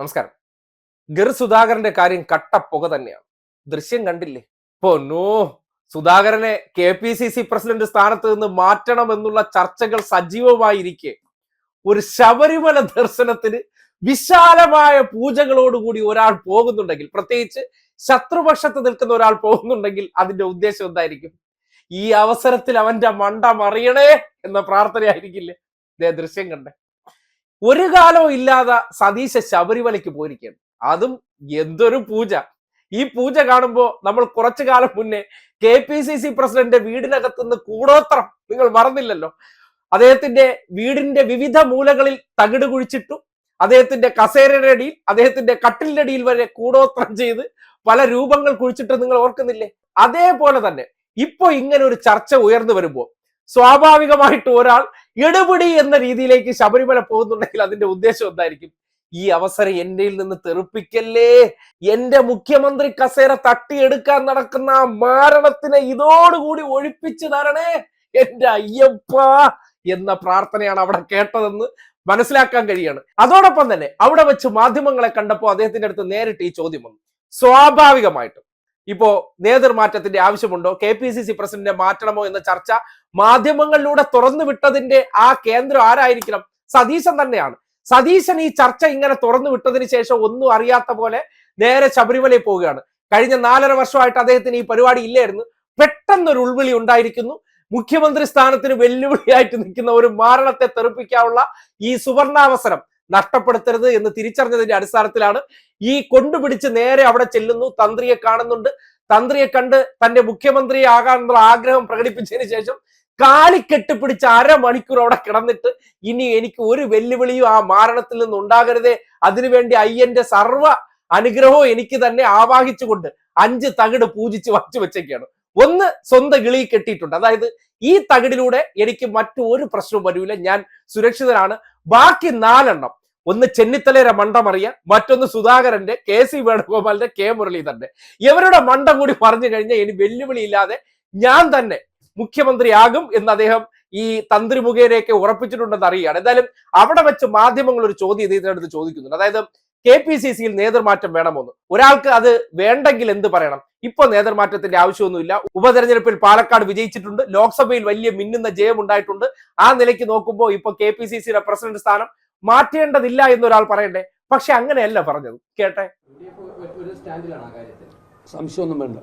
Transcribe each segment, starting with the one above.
നമസ്കാരം. ഗിർ സുധാകരന്റെ കാര്യം കട്ടപ്പുക തന്നെയാണ്. ദൃശ്യം കണ്ടില്ലേ? പൊന്നോ സുധാകരനെ K P C C president സ്ഥാനത്ത് നിന്ന് മാറ്റണം എന്നുള്ള ചർച്ചകൾ സജീവമായിരിക്കെ. ഒരു ശബരിമല ദർശനത്തിന് വിശാലമായ പൂജകളോടുകൂടി ഒരാൾ പോകുന്നുണ്ടെങ്കിൽ പ്രത്യേകിച്ച് ശത്രുപക്ഷത്ത് നിൽക്കുന്ന ഒരാൾ പോകുന്നുണ്ടെങ്കിൽ അതിന്റെ ഉദ്ദേശം എന്തായിരിക്കും? ഈ അവസരത്തിൽ അവന്റെ മണ്ട മറിയണേ എന്ന പ്രാർത്ഥനയായിരിക്കില്ലേ? ദൃശ്യം കണ്ടേ. ഒരു കാലവും ഇല്ലാതെ സതീശ ശബരിമലയ്ക്ക് പോയിരിക്കുകയാണ്. അതും എന്തൊരു പൂജ. ഈ പൂജ കാണുമ്പോൾ നമ്മൾ കുറച്ചു കാലം മുന്നേ K P C C president വീടിനകത്തുനിന്ന് കൂടോത്രം. നിങ്ങൾ മറന്നില്ലല്ലോ. അദ്ദേഹത്തിന്റെ വീടിന്റെ വിവിധ മൂലകളിൽ തകിട് കുഴിച്ചിട്ടു. അദ്ദേഹത്തിന്റെ കസേരയുടെ അടിയിൽ അദ്ദേഹത്തിന്റെ കട്ടിലിന്റെ അടിയിൽ വരെ കൂടോത്രം ചെയ്ത് പല രൂപങ്ങൾ കുഴിച്ചിട്ട് നിങ്ങൾ ഓർക്കുന്നില്ലേ? അതേപോലെ തന്നെ ഇപ്പോ ഇങ്ങനെ ഒരു ചർച്ച ഉയർന്നു വരുമ്പോൾ സ്വാഭാവികമായിട്ട് ഒരാൾ എടുപിടി എന്ന രീതിയിലേക്ക് ശബരിമല പോകുന്നുണ്ടെങ്കിൽ അതിന്റെ ഉദ്ദേശം എന്തായിരിക്കും? ഈ അവസരം എന്റെ നിന്ന് തെറുപ്പിക്കല്ലേ? എന്റെ മുഖ്യമന്ത്രി കസേര തട്ടിയെടുക്കാൻ നടക്കുന്ന മരണത്തിനെ ഇതോടുകൂടി ഒഴിപ്പിച്ചു തരണേ എന്റെ അയ്യപ്പ എന്ന പ്രാർത്ഥനയാണ് അവിടെ കേട്ടതെന്ന് മനസ്സിലാക്കാൻ കഴിയാണ്. അതോടൊപ്പം തന്നെ അവിടെ വെച്ച് മാധ്യമങ്ങളെ കണ്ടപ്പോൾ അദ്ദേഹത്തിന്റെ അടുത്ത് നേരിട്ട് ഈ ചോദ്യം വന്നു. സ്വാഭാവികമായിട്ടും ഇപ്പോ നേതൃമാറ്റത്തിന്റെ ആവശ്യമുണ്ടോ? കെ പി സി സി പ്രസിഡന്റിനെ മാറ്റണമോ എന്ന ചർച്ച മാധ്യമങ്ങളിലൂടെ തുറന്നു വിട്ടതിന്റെ ആ കേന്ദ്രം ആരായിരിക്കണം? സതീശൻ തന്നെയാണ്. സതീശൻ ഈ ചർച്ച ഇങ്ങനെ തുറന്നു വിട്ടതിന് ശേഷം ഒന്നും അറിയാത്ത പോലെ നേരെ ശബരിമലയിൽ പോവുകയാണ്. കഴിഞ്ഞ നാലര വർഷമായിട്ട് അദ്ദേഹത്തിന് ഈ പരിപാടി ഇല്ലായിരുന്നു. പെട്ടെന്നൊരു ഉൾവിളി ഉണ്ടായിരിക്കുന്നു. മുഖ്യമന്ത്രി സ്ഥാനത്തിന് വെല്ലുവിളിയായിട്ട് നിൽക്കുന്ന ഒരു മാരണത്തെ തെറിപ്പിക്കാനുള്ള ഈ സുവർണാവസരം നഷ്ടപ്പെടുത്തരുത് എന്ന് തിരിച്ചറിഞ്ഞതിന്റെ അടിസ്ഥാനത്തിലാണ് ഈ കൊണ്ടുപിടിച്ച് നേരെ അവിടെ ചെല്ലുന്നു. തന്ത്രിയെ കാണുന്നുണ്ട്. തന്ത്രിയെ കണ്ട് തന്റെ മുഖ്യമന്ത്രി ആകാനുള്ള ആഗ്രഹം പ്രകടിപ്പിച്ചതിന് ശേഷം കാലിക്കെട്ട് പിടിച്ച് അരമണിക്കൂർ അവിടെ കിടന്നിട്ട് ഇനി എനിക്ക് ഒരു വെല്ലുവിളിയും ആ മാരണത്തിൽ നിന്ന് ഉണ്ടാകരുതേ. അതിനുവേണ്ടി അയ്യന്റെ സർവ അനുഗ്രഹവും എനിക്ക് തന്നെ ആവാഹിച്ചുകൊണ്ട് അഞ്ച് തകിട് പൂജിച്ച് വച്ചു വെച്ചേക്കാണ്. ഒന്ന് സ്വന്തം കിളി കെട്ടിയിട്ടുണ്ട്. അതായത് ഈ തകിടിലൂടെ എനിക്ക് മറ്റു ഒരു പ്രശ്നവും വരൂല. ഞാൻ സുരക്ഷിതനാണ്. ബാക്കി നാലെണ്ണം ഒന്ന് ചെന്നിത്തലയുടെ മണ്ടമറിയ മറ്റൊന്ന് സുധാകരന്റെ കെ സി വേണുഗോപാലിന്റെ കെ മുരളീധരന്റെ. ഇവരുടെ മണ്ടം കൂടി പറഞ്ഞു കഴിഞ്ഞാൽ ഇനി വെല്ലുവിളിയില്ലാതെ ഞാൻ തന്നെ മുഖ്യമന്ത്രിയാകും എന്ന് അദ്ദേഹം ഈ തന്ത്രി മുഖേനയൊക്കെ ഉറപ്പിച്ചിട്ടുണ്ടെന്ന് അറിയുകയാണ്. എന്തായാലും അവിടെ വെച്ച് മാധ്യമങ്ങൾ ഒരു ചോദ്യം ഇതിനടുത്ത് ചോദിക്കുന്നുണ്ട്. അതായത് കെ പി സി സിയിൽ നേതൃമാറ്റം വേണമെന്ന്. ഒരാൾക്ക് അത് വേണ്ടെങ്കിൽ എന്ത് പറയണം? ഇപ്പൊ നേതൃമാറ്റത്തിന്റെ ആവശ്യമൊന്നുമില്ല. ഉപതെരഞ്ഞെടുപ്പിൽ പാലക്കാട് വിജയിച്ചിട്ടുണ്ട്. ലോക്സഭയിൽ വലിയ മിന്നുന്ന ജയം ഉണ്ടായിട്ടുണ്ട് ആ നിലയ്ക്ക് നോക്കുമ്പോൾ ഇപ്പൊ കെ പി സി സിയുടെ പ്രസിഡന്റ് സ്ഥാനം മാറ്റേണ്ടതില്ല എന്നൊരാൾ പറയണ്ടേ? പക്ഷെ അങ്ങനെയല്ല പറഞ്ഞത്. കേട്ടെ? ഒരു സ്റ്റാൻഡിലാണ് ആ കാര്യത്തിൽ സംശയമൊന്നും വേണ്ട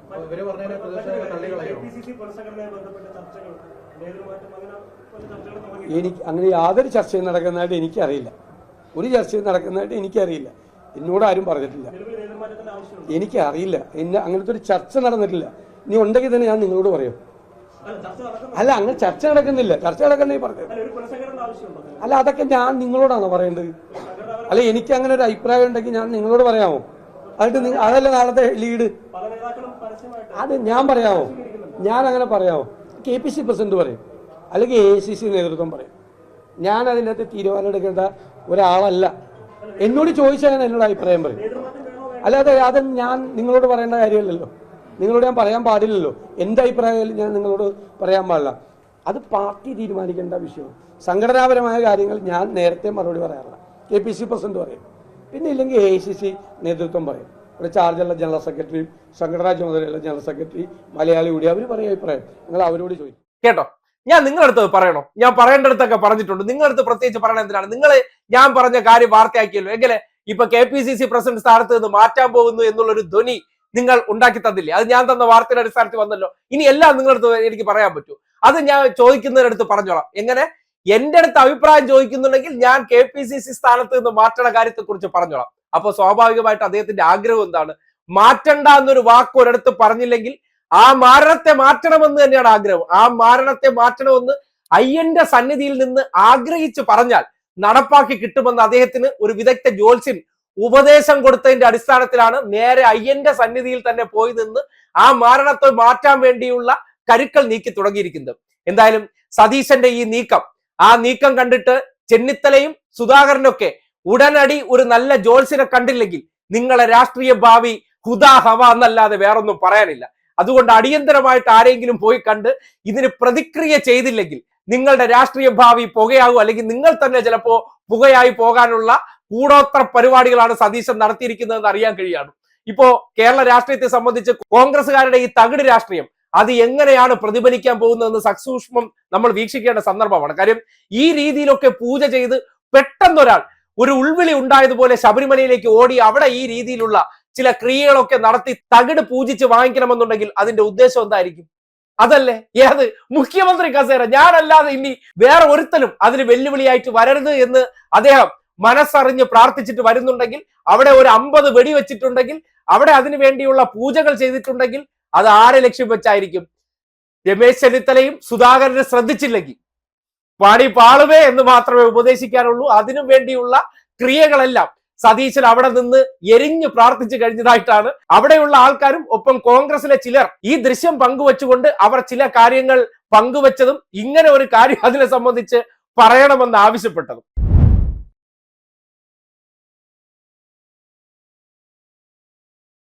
എനിക്ക് അങ്ങനെ യാതൊരു ചർച്ചയും നടക്കുന്നതായിട്ട് എനിക്കറിയില്ല. ഒരു ചർച്ചയും നടക്കുന്നതായിട്ട് എനിക്കറിയില്ല. എന്നോട് ആരും പറഞ്ഞിട്ടില്ല. എനിക്കറിയില്ല. എനിക്ക് അറിയില്ല എന്നെ അങ്ങനത്തെ ഒരു ചർച്ച നടന്നിട്ടില്ല. ഇനി ഉണ്ടെങ്കിൽ തന്നെ ഞാൻ നിങ്ങളോട് പറയും. അല്ല അങ്ങനെ ചർച്ച നടക്കുന്നില്ല. ചർച്ച നടക്കുന്നേ പറഞ്ഞത് അല്ല അതൊക്കെ ഞാൻ നിങ്ങളോടാണ് പറയേണ്ടത്? അല്ല എനിക്ക് അങ്ങനെ ഒരു അഭിപ്രായം ഉണ്ടെങ്കിൽ ഞാൻ നിങ്ങളോട് പറയാമോ? അതിട്ട് അതല്ല നാളത്തെ ലീഡ്? അത് ഞാൻ പറയാമോ? ഞാൻ അങ്ങനെ പറയാമോ? കെ പി സി പ്രസിഡന്റ് പറയും. അല്ലെങ്കിൽ എ സി സി നേതൃത്വം പറയും. ഞാൻ അതിന്റെ അകത്ത് തീരുമാനം എടുക്കേണ്ട ഒരാളല്ല. എന്നോട് ചോദിച്ചാൽ ഞാൻ എന്നോട് അഭിപ്രായം പറയും. അല്ലാതെ അത് ഞാൻ നിങ്ങളോട് പറയേണ്ട കാര്യമല്ലല്ലോ. നിങ്ങളോട് ഞാൻ പറയാൻ പാടില്ലല്ലോ. എന്റെ അഭിപ്രായം ഞാൻ നിങ്ങളോട് പറയാൻ പാടില്ല. അത് പാർട്ടി തീരുമാനിക്കേണ്ട വിഷയമാണ്. സംഘടനാപരമായ കാര്യങ്ങൾ ഞാൻ നേരത്തെ മറുപടി പറയാറില്ല. കെ പി സി പ്രസിഡന്റ് പറയും. പിന്നെ ഇല്ലെങ്കിൽ എ സി സി നേതൃത്വം പറയും. ഇവിടെ ചാർജുള്ള ജനറൽ സെക്രട്ടറിയും സംഘടനാ ചുമതലയുള്ള ജനറൽ സെക്രട്ടറി മലയാളി കൂടി അവർ പറയും അഭിപ്രായം. നിങ്ങൾ അവരോട് ചോദിക്കും. കേട്ടോ? ഞാൻ നിങ്ങളുടെ അടുത്ത് പറയണോ? ഞാൻ പറയേണ്ടടുത്തൊക്കെ പറഞ്ഞിട്ടുണ്ട്. നിങ്ങളുടെ അടുത്ത് പ്രത്യേകിച്ച് പറയണ എന്തിനാണ്? നിങ്ങൾ ഞാൻ പറഞ്ഞ കാര്യം വാർത്തയാക്കിയല്ലോ. എങ്ങനെ ഇപ്പൊ K P C C president സ്ഥാനത്ത് നിന്ന് മാറ്റാൻ പോകുന്നു എന്നുള്ളൊരു ധ്വനി നിങ്ങൾ ഉണ്ടാക്കി തന്നില്ലേ? അത് ഞാൻ തന്ന വാർത്തയുടെ അടിസ്ഥാനത്തിൽ വന്നല്ലോ. ഇനി എല്ലാം നിങ്ങളുടെ അടുത്ത് എനിക്ക് പറയാൻ പറ്റൂ. അത് ഞാൻ ചോദിക്കുന്നതിനടുത്ത് പറഞ്ഞോളാം. എങ്ങനെ? എന്റെ അടുത്ത് അഭിപ്രായം ചോദിക്കുന്നുണ്ടെങ്കിൽ ഞാൻ കെ പി സി സി സ്ഥാനത്ത് നിന്ന് മാറ്റണ കാര്യത്തെ കുറിച്ച് പറഞ്ഞോളാം. അപ്പൊ സ്വാഭാവികമായിട്ട് അദ്ദേഹത്തിന്റെ ആഗ്രഹം എന്താണ്? മാറ്റണ്ട എന്നൊരു വാക്ക് ഒരിടത്ത് പറഞ്ഞില്ലെങ്കിൽ ആ മാരണത്തെ മാറ്റണമെന്ന് തന്നെയാണ് ആഗ്രഹം. ആ മാരണത്തെ മാറ്റണമെന്ന് അയ്യന്റെ സന്നിധിയിൽ നിന്ന് ആഗ്രഹിച്ച് പറഞ്ഞാൽ നടപ്പാക്കി കിട്ടുമെന്ന് അദ്ദേഹത്തിന് ഒരു വിദഗ്ധ ജ്യോത്സ്യൻ ഉപദേശം കൊടുത്തതിന്റെ അടിസ്ഥാനത്തിലാണ് നേരെ അയ്യന്റെ സന്നിധിയിൽ തന്നെ പോയി നിന്ന് ആ മാരണത്തെ മാറ്റാൻ വേണ്ടിയുള്ള കരുക്കൾ നീക്കി തുടങ്ങിയിരിക്കുന്നത്. എന്തായാലും സതീശന്റെ ഈ നീക്കം ആ നീക്കം കണ്ടിട്ട് ചെന്നിത്തലയും സുധാകരനൊക്കെ ഉടനടി ഒരു നല്ല ജോൽസിനെ കണ്ടില്ലെങ്കിൽ നിങ്ങളെ രാഷ്ട്രീയ ഭാവി ഹുദാ ഹവ എന്നല്ലാതെ വേറൊന്നും പറയാനില്ല. അതുകൊണ്ട് അടിയന്തരമായിട്ട് ആരെങ്കിലും പോയി കണ്ട് ഇതിന് പ്രതിക്രിയ ചെയ്തില്ലെങ്കിൽ നിങ്ങളുടെ രാഷ്ട്രീയ ഭാവി പുകയാകും അല്ലെങ്കിൽ നിങ്ങൾ തന്നെ ചിലപ്പോ പുകയായി പോകാനുള്ള കൂടോത്ര പരിപാടികളാണ് സതീശൻ നടത്തിയിരിക്കുന്നതെന്ന് അറിയാൻ കഴിയാണ്. ഇപ്പോ കേരള രാഷ്ട്രീയത്തെ സംബന്ധിച്ച് കോൺഗ്രസുകാരുടെ ഈ തകിട് രാഷ്ട്രീയം അത് എങ്ങനെയാണ് പ്രതിഫലിക്കാൻ പോകുന്നതെന്ന് സസൂക്ഷ്മം നമ്മൾ വീക്ഷിക്കേണ്ട സന്ദർഭമാണ്. കാര്യം ഈ രീതിയിലൊക്കെ പൂജ ചെയ്ത് പെട്ടെന്നൊരാൾ ഒരു ഉൾവിളി ഉണ്ടായതുപോലെ ശബരിമലയിലേക്ക് ഓടി അവിടെ ഈ രീതിയിലുള്ള ചില ക്രിയകളൊക്കെ നടത്തി തകിട് പൂജിച്ച് വാങ്ങിക്കണമെന്നുണ്ടെങ്കിൽ അതിന്റെ ഉദ്ദേശം എന്തായിരിക്കും? അതല്ലേ? ഏത്? മുഖ്യമന്ത്രി കസേര. ഞാനല്ലാതെ ഇനി വേറെ ഒരുത്തനും അതിന് വെല്ലുവിളിയായിട്ട് വരരുത് എന്ന് അദ്ദേഹം മനസ്സറിഞ്ഞ് പ്രാർത്ഥിച്ചിട്ട് വരുന്നുണ്ടെങ്കിൽ അവിടെ ഒരു അമ്പത് വെടിവെച്ചിട്ടുണ്ടെങ്കിൽ അവിടെ അതിനു വേണ്ടിയുള്ള പൂജകൾ ചെയ്തിട്ടുണ്ടെങ്കിൽ അത് ആരെ ലക്ഷ്യം വെച്ചായിരിക്കും? രമേശ് ചെന്നിത്തലയും സുധാകരനെ ശ്രദ്ധിച്ചില്ലെങ്കിൽ. പാടി പാളുവേ എന്ന് മാത്രമേ ഉപദേശിക്കാനുള്ളൂ. അതിനു വേണ്ടിയുള്ള ക്രിയകളെല്ലാം സതീശൻ അവിടെ നിന്ന് എരിഞ്ഞു പ്രാർത്ഥിച്ചു കഴിഞ്ഞതായിട്ടാണ്. അവിടെയുള്ള ആൾക്കാരും ഒപ്പം കോൺഗ്രസിലെ ചിലർ ഈ ദൃശ്യം പങ്കുവച്ചുകൊണ്ട് അവർ ചില കാര്യങ്ങൾ പങ്കുവച്ചതും ഇങ്ങനെ ഒരു കാര്യം അതിനെ സംബന്ധിച്ച് പറയണമെന്ന് ആവശ്യപ്പെട്ടതും.